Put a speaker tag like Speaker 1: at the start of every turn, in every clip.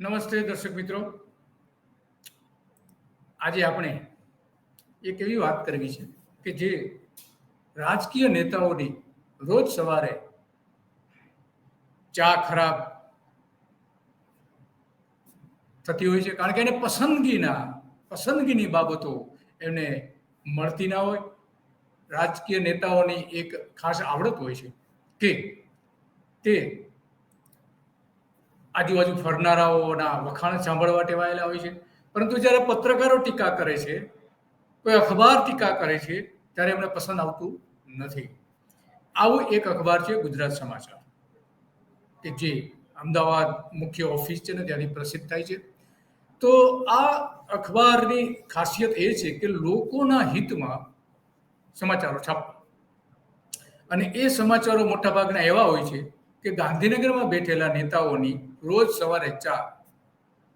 Speaker 1: નમસ્તે દર્શક મિત્રો. આજે આપણે એક એવી વાત કરવી છે કે જે રાજકીય નેતાઓની રોજ સવારે ચા ખરાબ થતી હોય છે. કારણ કે એને પસંદગીના, પસંદગીની બાબતો એમને મળતી ના હોય. રાજકીય નેતાઓની એક ખાસ આવડત હોય છે કે તે આજુબાજુ ફરનારાઓના વખાણ સાંભળવા ટેવાયેલા હોય છે. પરંતુ જ્યારે પત્રકારો ટીકા કરે છે, કોઈ અખબાર ટીકા કરે છે, ત્યારે એમને પસંદ આવતું નથી. આવું એક અખબાર છે ગુજરાત સમાચાર, કે જે અમદાવાદ મુખ્ય ઓફિસ છે ને ત્યાંથી પ્રસિદ્ધ થાય છે. તો આ અખબારની ખાસિયત એ છે કે લોકોના હિતમાં સમાચારો છાપવા. અને એ સમાચારો મોટાભાગના એવા હોય છે કે ગાંધીનગરમાં બેઠેલા નેતાઓની રોજ સવારે ચા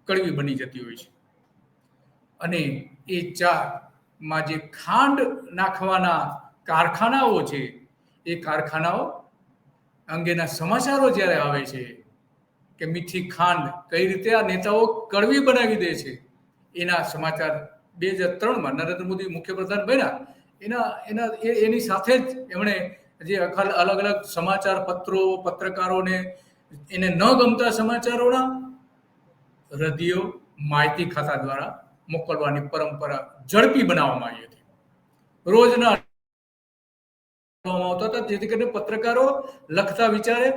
Speaker 1: કડવી બની જતી હોય છે. અને એ ચામાં જે ખાંડ નાખવાના કારખાનાઓ છે, એ કારખાનાઓ અંગેના સમાચારો જ્યારે આવે છે કે મીઠી ખાંડ કઈ રીતે આ નેતાઓ કડવી બનાવી દે છે, એના સમાચાર બે હજાર ત્રણમાં નરેન્દ્ર મોદી મુખ્યપ્રધાન બન્યા. એના એના એની સાથે જ એમણે જે અલગ અલગ સમાચાર પત્રો, પત્રકારોને એને ન ગમતા સમાચારોના રદિયો માહિતી ખાતા દ્વારા મોકલવાની પરંપરા ઝડપી બનાવવામાં આવી હતી. રોજના આવતા હતા, જેથી કરીને પત્રકારો લખતા વિચારે,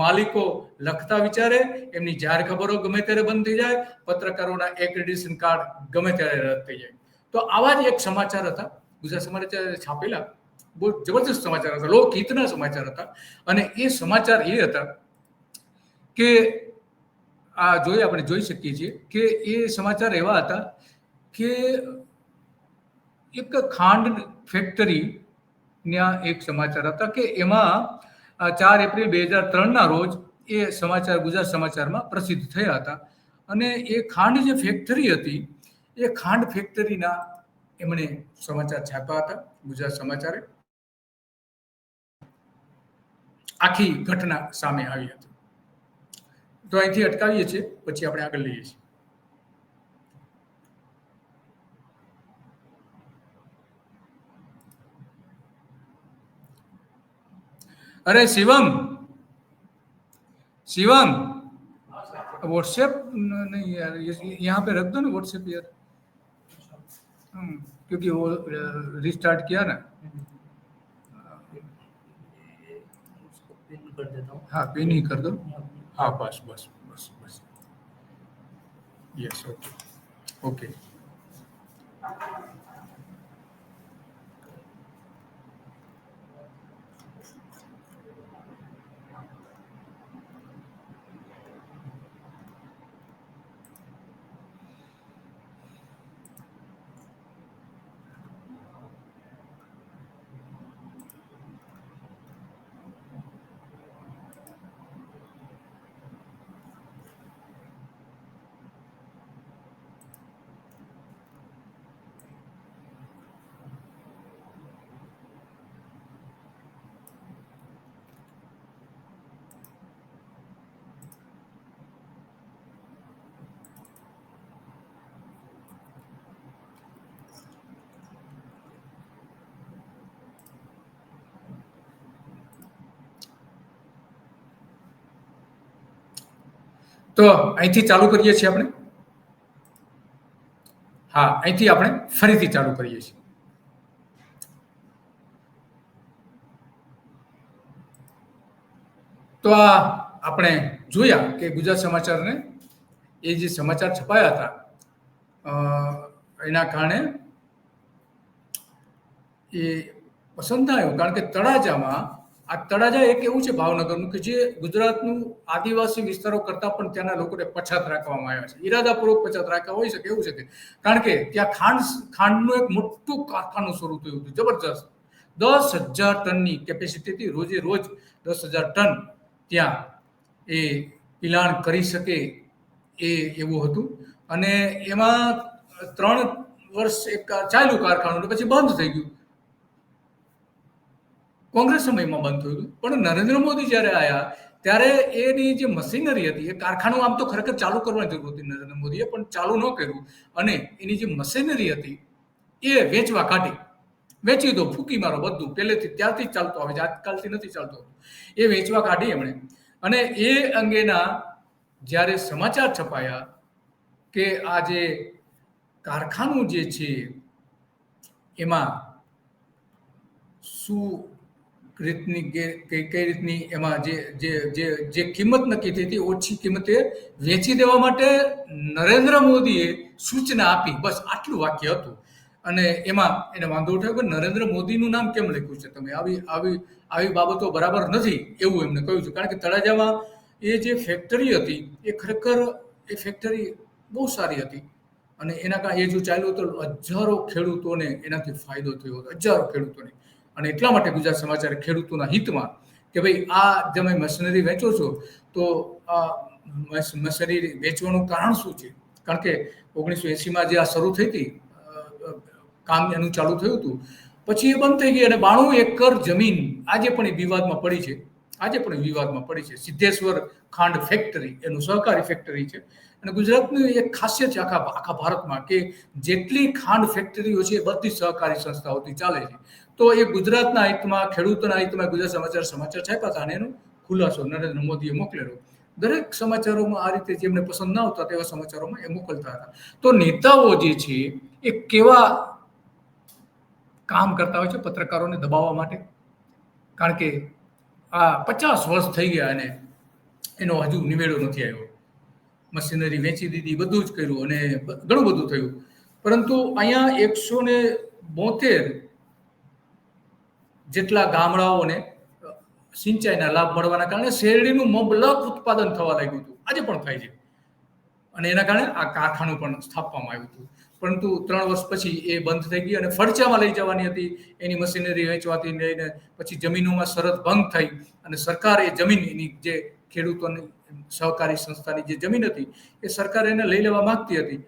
Speaker 1: માલિકો લખતા વિચારે, એમની જાહેર ખબરો ગમે ત્યારે બંધ થઈ જાય, પત્રકારોના એક્રેડિશન કાર્ડ ગમે ત્યારે રદ થઈ જાય. તો આવા જ એક સમાચાર હતા. ગુજરાત સમાચાર છાપેલા. બહુ જબરજસ્ત સમાચાર હતા, લોકહિતના સમાચાર હતા. અને એ સમાચાર એ હતા કે આ જોઈ આપણે જોઈ શકીએ છીએ કે એ સમાચાર એવા હતા કે એક ખાંડ ફેક્ટરી ના એક સમાચાર હતા કે એમાં ચાર એપ્રિલ બે હજાર ત્રણના રોજ એ સમાચાર, ગુજરાત સમાચારમાં પ્રસિદ્ધ થયા હતા. અને એ ખાંડ જે ફેક્ટરી હતી, એ ખાંડ ફેક્ટરીના એમણે સમાચાર છાપ્યા હતા ગુજરાત સમાચારે. આખી ઘટના સામે આવી હતી તો અહીંથી અટકાવીએ છીએ પછી આપણે આગળ લઈએ છીએ अरे शिवम शिवम व्हाट्सएप नहीं यार ये- यहाँ पे रख दो ना व्हाट्सएप यार हम्म, क्योंकि वो रिस्टार्ट किया ना
Speaker 2: कर देता हूँ
Speaker 1: हाँ पिन ही कर दो हाँ बस बस बस बस यस ओके ओके તો અહીંથી ચાલુ કરીએ છીએ આપણે? હા, અહીંથી આપણે ફરીથી ચાલુ કરીએ છીએ. તો આ આપણે જોયા કે ગુજરાત સમાચારને એ જે સમાચાર છપાયા હતા એના કારણે એ પસંદ આવ્યું. કારણ કે તળાજામાં આ તળાજા એક એવું છે ભાવનગરનું કે જે ગુજરાતનું આદિવાસી વિસ્તારો કરતાં પણ ત્યાંના લોકોને પછાત રાખવામાં આવ્યા છે. ઈરાદાપૂર્વક પછાત રાખ્યા હોય શકે એવું છે કે કારણ કે ત્યાં ખાંડ ખાંડનું એક મોટું કારખાનું શરૂ થયું હતું, જબરજસ્ત. દસ હજાર ટનની કેપેસિટીથી રોજે રોજ દસ હજાર ટન ત્યાં એ પિલાણ કરી શકે એ એવું હતું. અને એમાં ત્રણ વર્ષ એક ચાલ્યું કારખાનું પછી બંધ થઈ ગયું. કોંગ્રેસ સમયમાં બંધ થયું પણ નરેન્દ્ર મોદી જ્યારે આવ્યા ત્યારે એની જે મશીનરી હતી, એ કારખાનું આમ તો ખરેખર ચાલુ કરવાની જરૂર હતી નરેન્દ્ર મોદીએ, પણ ચાલુ ન કર્યું. અને એની જે મશીનરી હતી, એ વેચવા કાઢી. વેચી દો ફૂકી મારો બધું. પહેલેથી ત્યારથી ચાલતો આવે છે, આજકાલથી નથી ચાલતો એ વેચવા કાઢી એમણે. અને એ અંગેના જ્યારે સમાચાર છપાયા કે આ જે કારખાનું જે છે, એમાં શું રીતની કઈ કઈ રીતની એમાં જે જે જે જે કિંમત નક્કી થઈ હતી, ઓછી કિંમતે વેચી દેવા માટે નરેન્દ્ર મોદીએ સૂચના આપી. બસ આટલું વાક્ય હતું. અને એમાં એને વાંધો ઉઠાવ્યો કે નરેન્દ્ર મોદીનું નામ કેમ લખ્યું છે? તમે આવી આવી આવી બાબતો બરાબર નથી એવું એમને કહ્યું છે. કારણ કે તળાજામાં એ જે ફેક્ટરી હતી, એ ખરેખર એ ફેક્ટરી બહુ સારી હતી. અને એના કારણે એ જો ચાલ્યું તો હજારો ખેડૂતોને એનાથી ફાયદો થયો હતો. હજારો ખેડૂતોને. અને એટલા માટે ગુજરાત સમાચાર ખેડૂતોના હિતમાં કે ભાઈ, આ તમે મશીનરી વેચો છો, તો મશીનરી વેચવાનું કારણ શું છે? કારણ કે ઓગણીસો એંસીમાં જે આ શરૂ થઈ હતી કામ એનું ચાલુ થયું હતું, પછી એ બંધ થઈ ગઈ અને બાણું એકર જમીન આજે પણ એ વિવાદમાં પડી છે. આજે પણ વિવાદમાં પડી છે. સિદ્ધેશ્વર ખાંડ ફેક્ટરી એનું સહકારી ફેક્ટરી છે. અને ગુજરાતની એક ખાસિયત છે આખા આખા ભારતમાં કે જેટલી ખાંડ ફેક્ટરીઓ છે, એ બધી સહકારી સંસ્થાઓથી ચાલે છે. તો એ ગુજરાતના હિતમાં, ખેડૂતોના હિતમાં ગુજરાત સમાચાર સમાચાર છાપ્યા હતા અને એનો ખુલાસો નરેન્દ્ર મોદીએ મોકલેલો. દરેક સમાચારોમાં આ રીતે જેમને પસંદ ના આવતા તેવા સમાચારોમાં એ મોકલતા હતા. તો નેતાઓ જે છે, એ કેવા કામ કરતા હોય છે પત્રકારોને દબાવવા માટે? કારણ કે આ પચાસ વર્ષ થઈ ગયા અને એનો હજુ નિવેડો નથી આવ્યો. મશીનરી વેચી દીધી, બધું જ કર્યું અને ઘણું બધું થયું. પરંતુ અહીંયા એકસો ને બોતેર જેટલા ગામડાઓને સિંચાઈના લાભ મળવાના કારણે શેરડીનું મબલક ઉત્પાદન થવા લાગ્યું હતું. આજે પણ થાય છે. અને એના કારણે આ કારખાનું પણ સ્થાપવામાં આવ્યું હતું. પરંતુ ત્રણ વર્ષ પછી એ બંધ થઈ ગઈ અને ફડચામાં લઈ જવાની હતી. એની મશીનરી વેચવાથી લઈને પછી જમીનોમાં શરત ભંગ થઈ અને સરકાર એ જમીન એની જે ખેડૂતોની, સહકારી સંસ્થાની જે જમીન હતી, એ સરકાર એને લઈ લેવા માંગતી હતી.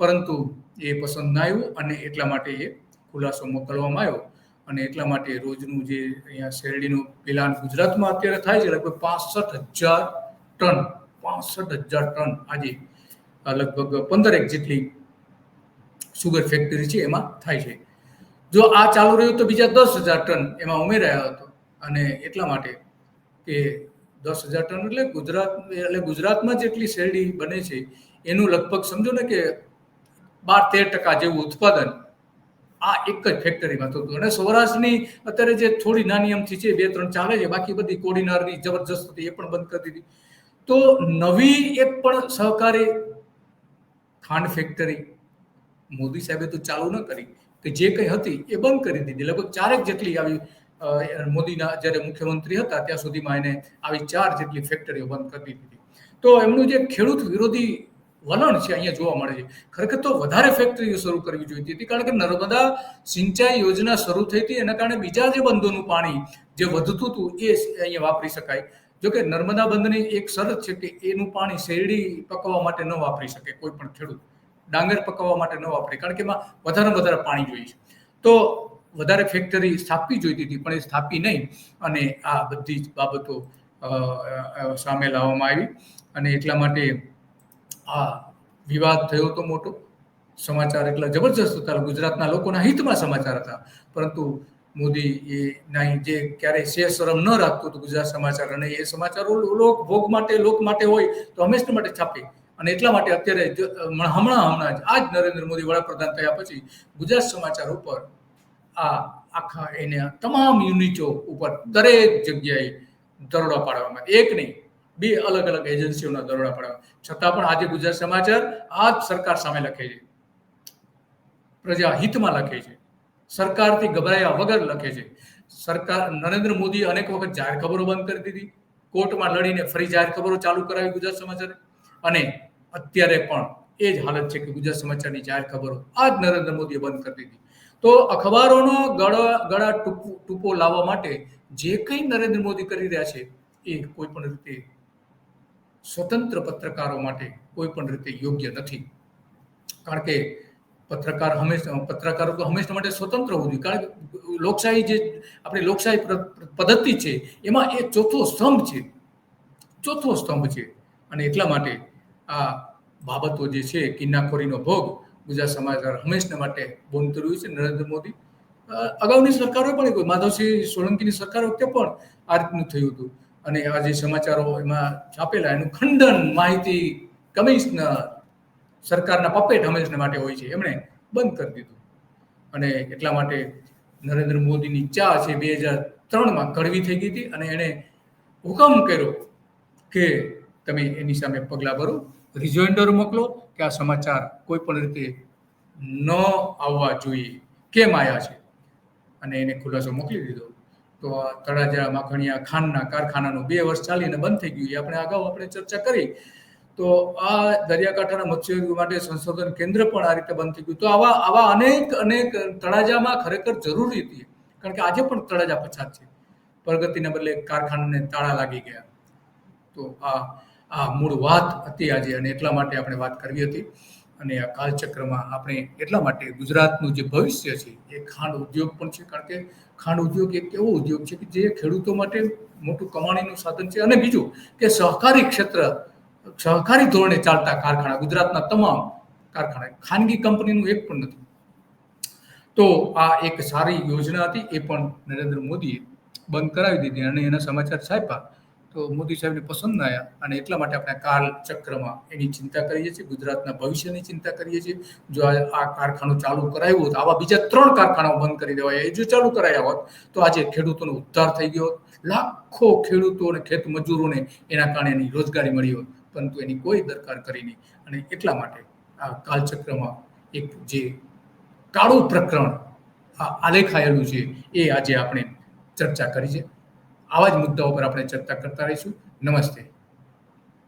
Speaker 1: પરંતુ એ પસંદ ના આવ્યું અને એટલા માટે એ ખુલાસો મોકલવામાં આવ્યો. અને એટલા માટે રોજનું જે અહીંયા શેરડીનું પિલાન ગુજરાતમાં અત્યારે થાય છે, લગભગ પાસઠ હજાર ટન, પાસઠ હજાર ટન આજે લગભગ લગભગ પંદરેક જેટલી સુગર ફેક્ટરી છે એમાં થાય છે. જો આ ચાલુ રહ્યું તો બીજા દસ હજાર ટન એમાં ઉમેરાયો હતો. અને એટલા માટે કે દસ હજાર ટન એટલે ગુજરાત, એટલે ગુજરાતમાં જેટલી શેરડી બને છે, એનું લગભગ સમજો ને કે બાર તેર ટકા જેવું ઉત્પાદન આ એક જ ફેક્ટરીમાં થતું. અને સૌરાષ્ટ્રની અત્યારે જે થોડી નાની અમથી છે બે ત્રણ ચાલે છે, બાકી બધી કોડીનારની, જબરજસ્ત હતી, એ પણ બંધ કરી દીધી. તો નવી એક પણ સહકારી ખાંડ ફેક્ટરી મોદી સાહેબે તો ચાલુ ન કરી, કે જે કંઈ હતી એ બંધ કરી દીધી. લગભગ ચારેક જેટલી આવી મોદીના જ્યારે મુખ્યમંત્રી હતા, ત્યાં સુધીમાં એને આવી ચાર જેટલી ફેક્ટરીઓ બંધ કરી દીધી. તો એમનું જે ખેડૂત વિરોધી વલણ છે અહીંયા જોવા મળે છે. ખરેખર તો વધારે ફેક્ટરીઓ શરૂ કરવી જોઈતી હતી, કારણ કે નર્મદા સિંચાઈ યોજના શરૂ થઈ હતી, એના કારણે બીજા જે બંધોનું પાણી જે વધતું હતું એ અહીંયા વાપરી શકાય. જોકે નર્મદા બંધની એક શરત છે કે એનું પાણી શેરડી પકવવા માટે ન વાપરી શકે, કોઈ પણ ખેડૂત. ડાંગર પકવવા માટે ન વાપરે, કારણ કે એમાં વધારે વધારે પાણી જોઈએ છે. તો વધારે ફેક્ટરી સ્થાપવી જોઈતી હતી, પણ એ સ્થાપી નહીં, અને આ બધી જ બાબતો સામે લાવવામાં આવી. અને એટલા માટે આ વિવાદ થયો તો મોટો. સમાચાર એટલા જબરજસ્ત હતા. ગુજરાતના લોકોના હિતમાં સમાચાર હતા. પરંતુ મોદી એ નહીં જે ક્યારેય શે શરમ ન રાખતું હતું ગુજરાત સમાચાર અને એ સમાચારો લોક ભોગ માટે, લોક માટે હોય તો હંમેશા માટે છાપે અને એટલા માટે અત્યારે હમણાં હમણાં જ, આજ નરેન્દ્ર મોદી વડાપ્રધાન થયા પછી ગુજરાત સમાચાર ઉપર આ આખા એને તમામ યુનિટો ઉપર દરેક જગ્યાએ દરોડા પાડવામાં એક નહીં બે અલગ અલગ એજન્સીઓના દરોડા પડ્યા છતાં પણ આજે ગુજરાત સમાચાર આ જ સરકાર સામે લખે છે. પ્રજા હિતમાં લખે છે. સરકારથી ગભરાયા વગર લખે છે. સરકાર નરેન્દ્ર મોદી અનેક વખત જાહેર ખબરો બંધ કરી દીધી. કોર્ટમાં લડીને ફરી જાહેર ખબરો ચાલુ કરાવી ગુજરાત સમાચારે. અને અત્યારે પણ એ જ હાલત છે કે ગુજરાત સમાચારની જાહેર ખબરો આ જ નરેન્દ્ર મોદીએ બંધ કરી દીધી. તો અખબારોનો ગળા ગળા ટૂંકો લાવવા માટે જે કંઈ નરેન્દ્ર મોદી કરી રહ્યા છે, એ કોઈ પણ રીતે સ્વતંત્ર પત્રકારો માટે કોઈ પણ રીતે યોગ્ય નથી. કારણ કે પત્રકાર હંમેશા, પત્રકારો તો હંમેશા માટે સ્વતંત્ર હોવું જોઈએ. કારણ કે લોકશાહી જે, આપણી લોકશાહી પદ્ધતિ છે, એમાં એ ચોથો સ્તંભ છે. ચોથો સ્તંભ છે. અને એટલા માટે આ બાબતો જે છે, કિન્નાખોરીનો ભોગ ગુજરાત સમાચાર હંમેશા માટે બંધ કર્યું છે, નરેન્દ્ર મોદી. અગાઉની સરકારો પણ માધવસિંહ સોલંકીની સરકાર વખતે પણ આ રીતનું થયું હતું. અને આ જે સમાચારો એમાં છાપેલા એનું ખંડન માહિતી કમિશનર સરકારના પપેટ હંમેશના માટે હોય છે. એમણે બંધ કરી દીધું. અને એટલા માટે નરેન્દ્ર મોદીની ચા છે બે હજાર ત્રણમાં કડવી થઈ ગઈ હતી અને એણે હુકમ કર્યો કે તમે એની સામે પગલાં ભરો રિજોઇન્ડર મોકલો, કે આ સમાચાર કોઈ પણ રીતે ન આવવા જોઈએ. કેમ આવ્યા છે? અને એને ખુલાસો મોકલી દીધો. તો તળાજા, માખણિયા, ખાંડના કારખાનાનું બે વર્ષ ચાલીને બંધ થઈ ગયું એ આપણે અગાઉ આપણે ચર્ચા કરી. તો આ દરિયાકાંઠાના મત્સ્યોદ્યોગ માટે સંશોધન કેન્દ્ર પણ આ રીતે બંધ થઈ ગયું. તો આવા આવા અનેક અનેક તળાજામાં ખરેખર જરૂરી હતી. કારણ કે આજે પણ તળાજા પછાત છે. પ્રગતિના બદલે કારખાનાને તાળા લાગી ગયા. તો આ આ મૂળ વાત હતી આજે અને એટલા માટે આપણે વાત કરવી હતી. અને આ કાલચક્રમાં આપણે એટલા માટે ગુજરાતનું જે ભવિષ્ય છે, એ ખાંડ ઉદ્યોગ પણ છે. કારણ કે ખાંડ ઉદ્યોગ એક એવો ઉદ્યોગ છે કે જે ખેડૂતો માટે મોટું કમાણીનું સાધન છે. અને બીજું કે સહકારી ક્ષેત્ર, સહકારી ધોરણે ચાલતા કારખાના, ગુજરાતના તમામ કારખાના, ખાનગી કંપનીનું એક પણ નથી. તો આ એક સારી યોજના હતી, એ પણ નરેન્દ્ર મોદીએ બંધ કરાવી દીધી અને એના સમાચાર છાપ્યા. તો મોદી સાહેબને પસંદ ના આવ્યા. અને એટલા માટે આપણે કાલ ચક્રમાં એની ચિંતા કરીએ છીએ, ગુજરાતના ભવિષ્યની ચિંતા કરીએ છીએ. જો આ કારખાનું ચાલુ કરાયું હોત, આવા બીજા ત્રણ કારખાનાઓ બંધ કરી દેવાય, એ જો ચાલુ કરાયા હોત, તો આજે ખેડૂતોનો ઉદ્ધાર થઈ ગયો હોત. લાખો ખેડૂતો અને ખેત મજૂરોને એના કારણે એની રોજગારી મળી હોત. પરંતુ એની કોઈ દરકાર કરી નહીં. અને એટલા માટે આ કાલચક્રમાં એક જે કાળું પ્રકરણ આ આલેખાયેલું છે, એ આજે આપણે ચર્ચા કરી છે. આવા જ મુદ્દાઓ પર આપણે ચર્ચા કરતા રહીશું. નમસ્તે.